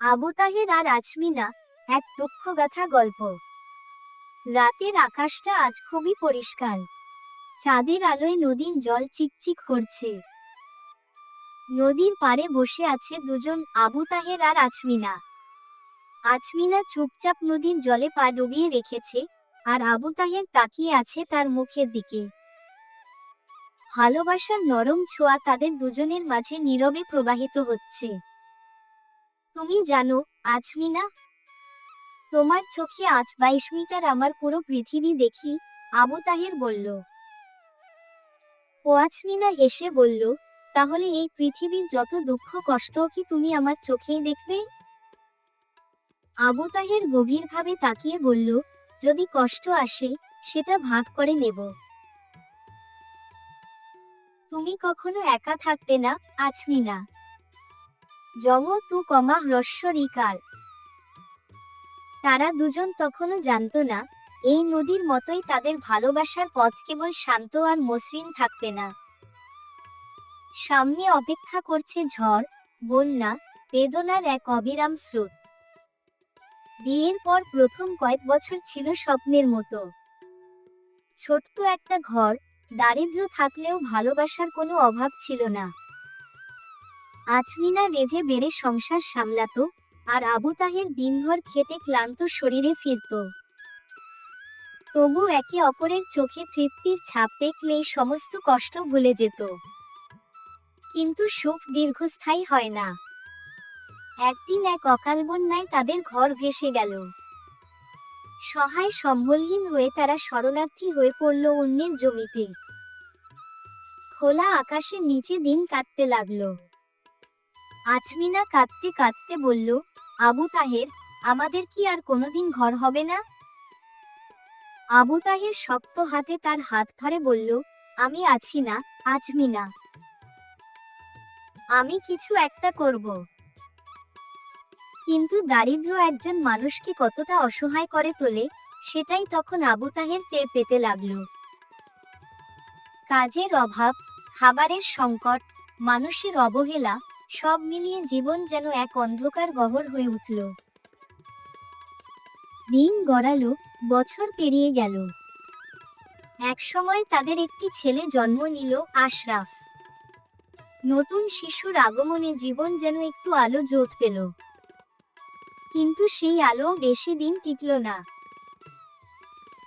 আবু তাহের আর আজমিনা এক দুঃখগাথা গল্প। রাতের আকাশটা আজ খুবই পরিষ্কার। চাঁদের আলোয় নদীর জল চিকচিক করছে। নদীর পাড়ে বসে আছে দুজন আবু তাহের আর আজমিনা। আজমিনা চুপচাপ নদীর জলে পা ডুবিয়ে রেখেছে আর আবু তাহের তাকিয়ে আছে তার মুখের দিকে। ভালোবাসার নরম ছোঁয়া তাদের দুজনের মাঝে নীরবে প্রবাহিত হচ্ছে। তুমি জানো আজমিনা তোমার চোখে আজ বাইশ মিটার আমার পুরো পৃথিবী দেখি, আবু তাহের বলল। ও আজমিনা হেসে বলল, তাহলে এই পৃথিবীর যত দুঃখ কষ্ট কি তুমি আমার চোখেই দেখবে? আবু তাহের গভীরভাবে তাকিয়ে বলল, যদি কষ্ট আসে, সেটা ভাগ করে নেব। তুমি কখনো একা থাকবে না আজমিনা জম তু কমা হ্রস্ব রিকার তারা দুজন তখনও জানতো না, এই নদীর মতোই তাদের ভালোবাসার পথ কেবল শান্ত আর মসৃণ থাকবে না। সামনে অপেক্ষা করছে ঝড়, বন্যা, বেদনার এক অবিরাম স্রোত। বিয়ের পর প্রথম কয়েক বছর ছিল স্বপ্নের মতো। ছোট্ট একটা ঘর দারিদ্র থাকলেও ভালোবাসার কোনো অভাব ছিল না। আজমিনা রেধে বেড়ে সংসার সামলাতো, আর আবু তাহের দিনভর খেতে ক্লান্ত শরীরে ফিরত। তবু একে অপরের চোখে তৃপ্তির ছাপ দেখলেই সমস্ত কষ্ট ভুলে যেত। কিন্তু সুখ দীর্ঘস্থায়ী হয় না। একদিন এক অকাল বন্যায় তাদের ঘর ভেসে গেল। সহায় সম্বলহীন হয়ে তারা শরণার্থী হয়ে পড়ল অন্যের জমিতে। খোলা আকাশের নিচে দিন কাটতে লাগল। আজমিনা কাঁদতে কাঁদতে বলল, আবু তাহের, আমাদের কি আর কোনোদিন ঘর হবে না? আবু তাহের শক্ত হাতে তার হাত ধরে বলল, আমি আছি না, আজমিনা। আমি কিছু একটা করব। কিন্তু দারিদ্র একজন মানুষকে কতটা অসহায় করে তোলে, সেটাই তখন আবু তাহের টের পেতে লাগল। কাজের অভাব, খাবারের সংকট, মানুষের অবহেলা সব মিলিয়ে জীবন যেন এক অন্ধকার গহর হয়ে উঠল। দিন গড়ালো, বছর পেরিয়ে গেল। এক সময় তাদের একটি ছেলে জন্ম নিল, আশরাফ। নতুন শিশুর আগমনে জীবন যেন একটু আলো জোট পেল। কিন্তু সেই আলো বেশি দিন টিকল না।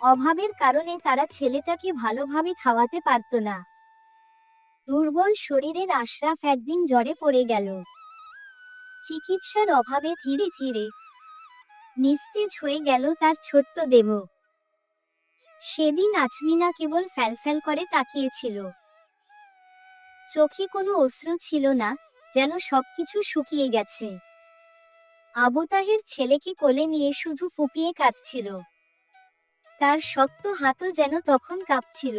অভাবের কারণে তারা ছেলেটাকে ভালোভাবে খাওয়াতে পারত না। দুর্বল শরীরের আশরাফ একদিন জ্বরে পড়ে গেল। চিকিৎসার অভাবে ধীরে ধীরে নিস্তেজ হয়ে গেল তার ছোট্ট দেহ। সেদিন আজমিনা কেবল ফ্যালফ্যাল করে তাকিয়েছিল। চোখে কোনো অশ্রু ছিল না, যেন সবকিছু শুকিয়ে গেছে। আবু তাহের ছেলেকে কোলে নিয়ে শুধু ফুপিয়ে কাঁদছিল। তার শক্ত হাতও যেন তখন কাঁপছিল।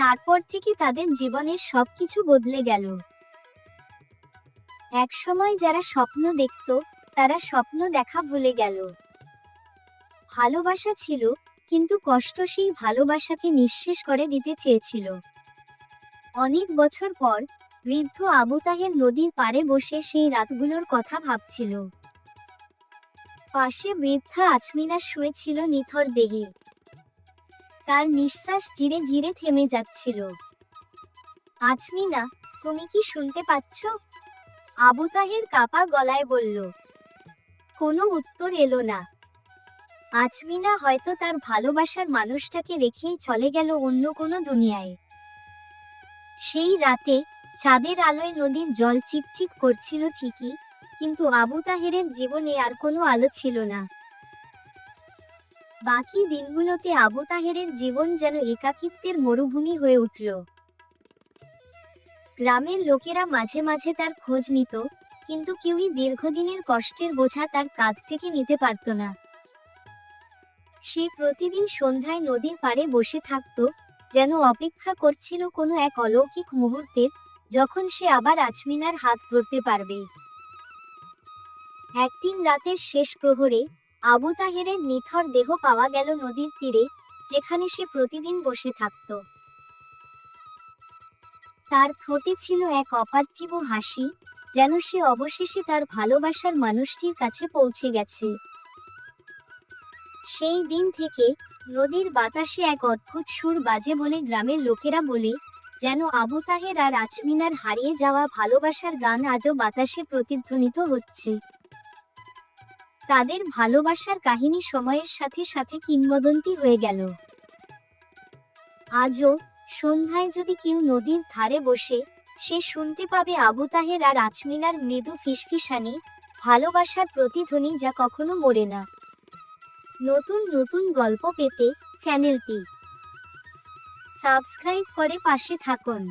তারপর থেকে তাদের জীবনের সবকিছু বদলে গেল। একসময় যারা স্বপ্ন দেখত, তারা স্বপ্ন দেখা ভুলে গেল। ভালোবাসা ছিল, কিন্তু কষ্ট সেই ভালোবাসাকে নিঃশেষ করে দিতে চেয়েছিল। অনেক বছর পর, বৃদ্ধ আবু তাহের নদীর পাড়ে বসে সেই রাতগুলোর কথা ভাবছিল। পাশে বৃদ্ধা আজমিনা শুয়েছিল নিথর দেহে। তার নিঃশ্বাস ধীরে ধীরে থেমে যাচ্ছিল। আজমিনা, তুমি কি শুনতে পাচ্ছ? আবু তাহের কাপা গলায় বলল, কোনো উত্তর এলো না। আজমিনা হয়তো তার ভালোবাসার মানুষটাকে রেখেই চলে গেল অন্য কোনো দুনিয়ায়। সেই রাতে চাঁদের আলোয় নদীর জল চিকচিক করছিল ঠিকই, কিন্তু আবু তাহেরের জীবনে আর কোনো আলো ছিল না। বাকি দিনগুলোতে আবু তাহেরের জীবন যেন একাকিত্বের মরুভূমি হয়ে উঠল। গ্রামের লোকেরা মাঝে মাঝে তার খোঁজ নিত, কিন্তু কেউই দীর্ঘদিনের কষ্টের বোঝা তার কাঁধ থেকে নিতে পারত না। সে প্রতিদিন সন্ধ্যায় নদীর পাড়ে বসে থাকত, যেন অপেক্ষা করছিল কোনো এক অলৌকিক মুহূর্তের যখন সে আবার আজমিনার হাত ধরতে পারবে। একদিন রাতের শেষ প্রহরে আবু তাহেরের নিথর দেহ পাওয়া গেল নদীর তীরে, যেখানে সে প্রতিদিন বসে থাকত। তার ঠোঁটে ছিল এক অপার্থিব হাসি, যেন সে অবশেষে তার ভালোবাসার মানুষটির কাছে পৌঁছে গেছে। সেই দিন থেকে নদীর বাতাসে এক অদ্ভুত সুর বাজে বলে গ্রামের লোকেরা বলে, যেন আবু তাহের আর আচমিনার হারিয়ে যাওয়া ভালোবাসার গান আজও বাতাসে প্রতিধ্বনিত হচ্ছে। তাদের ভালোবাসার কাহিনী সময়ের সাথে সাথে কিংবদন্তি হয়ে গেল। আজও সন্ধ্যায় যদি কেউ নদীর ধারে বসে, সে শুনতে পাবে আবু তাহের আর আচমিনার মৃদু ফিসফিসানি, ভালোবাসার প্রতিধ্বনি যা কখনো মরে না। নতুন নতুন গল্প পেতে চ্যানেলটি সাবস্ক্রাইব করে পাশে থাকুন।